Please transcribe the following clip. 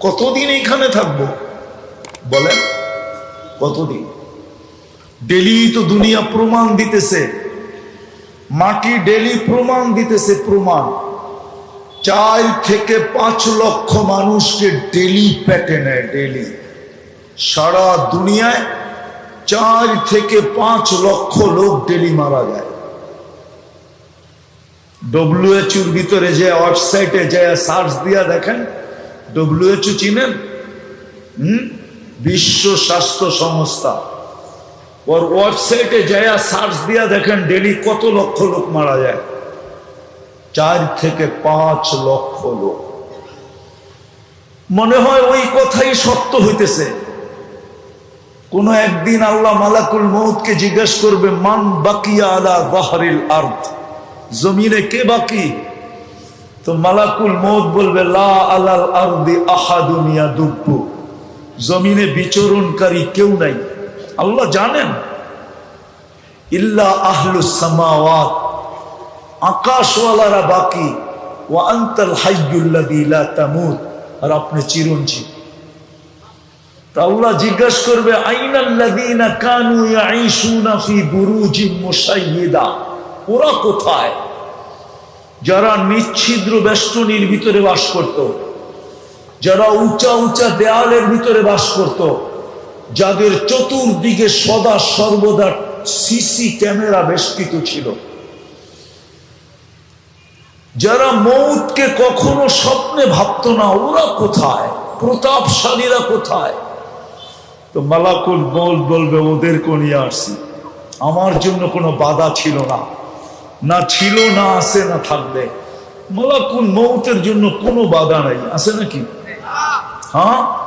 কতদিন এইখানে থাকব? বলেন, কতদিন? ডেলি তো দুনিয়া প্রমাণ দিতেছে। মাটি ডেলি প্রমাণ দিতেছে, প্রমাণ। চার থেকে পাঁচ লক্ষ মানুষকে ডেলি পেটে নেয়, ডেলি। সারা দুনিয়ায় চার থেকে পাঁচ লক্ষ লোক ডেলি মারা যায়। ডব্লিউএচওর ভিতরে যে ওয়েবসাইটে যে সার্চ দিয়া দেখেন ডব্লিউএচও চিনেন? হুম? বিশ্ব স্বাস্থ্য সংস্থা। ওর ওয়েবসাইটে যায় সার্চ দিয়া দেখেন ডেলি কত লক্ষ লোক মারা যায়। চার থেকে পাঁচ লক্ষ লোক। মনে হয় ওই কথাই সত্য হইতেছে। কোন একদিন আল্লাহ মালাকুল মৌতকে জিজ্ঞেস করবে, মান বাকিয়া আলা বাহারিল আর্থ জমিনে কে বাকি? তো মালাকুল মৌত বলবে আহাদুনিয়া দুব্বু জমিনে বিচরণকারী কেউ নাই। আল্লাহ জানেন। ইল্লা আহলুস সামাওয়াত, আকাশওয়ালারা বাকি। ও আন্তল হাইয়ুল্লাযী লা তামুত, আর আপনি চিরঞ্জীব। আল্লাহ জিজ্ঞাসা করবে আইনাল্লাযীনা কানু ইয়াঈশুনা ফি বুরুজিম মুশাইয়্যিদা ওরা কোথায়? যারা নিচ্ছিদ্র বেষ্টনীর ভিতরে বাস করত, যারা উঁচা উঁচা দেয়ালের ভিতরে বাস করত, যাদের চতুর্দিকে সদা সর্বদা সিসি ক্যামেরা বেষ্টিত ছিল। যারা মৌতকে কখনো স্বপ্নে ভাবত না, ওরা কোথায়? প্রতাপশালীরা কোথায়? তো মালাকুল বল বলবে, ওদের নিয়ে আসছি আমার জন্য কোনো বাধা ছিল না। না ছিল, না আছে, না থাকবে। মালাকুল মৌতের জন্য কোনো বাধা নাই। আছে নাকি? হ্যাঁ?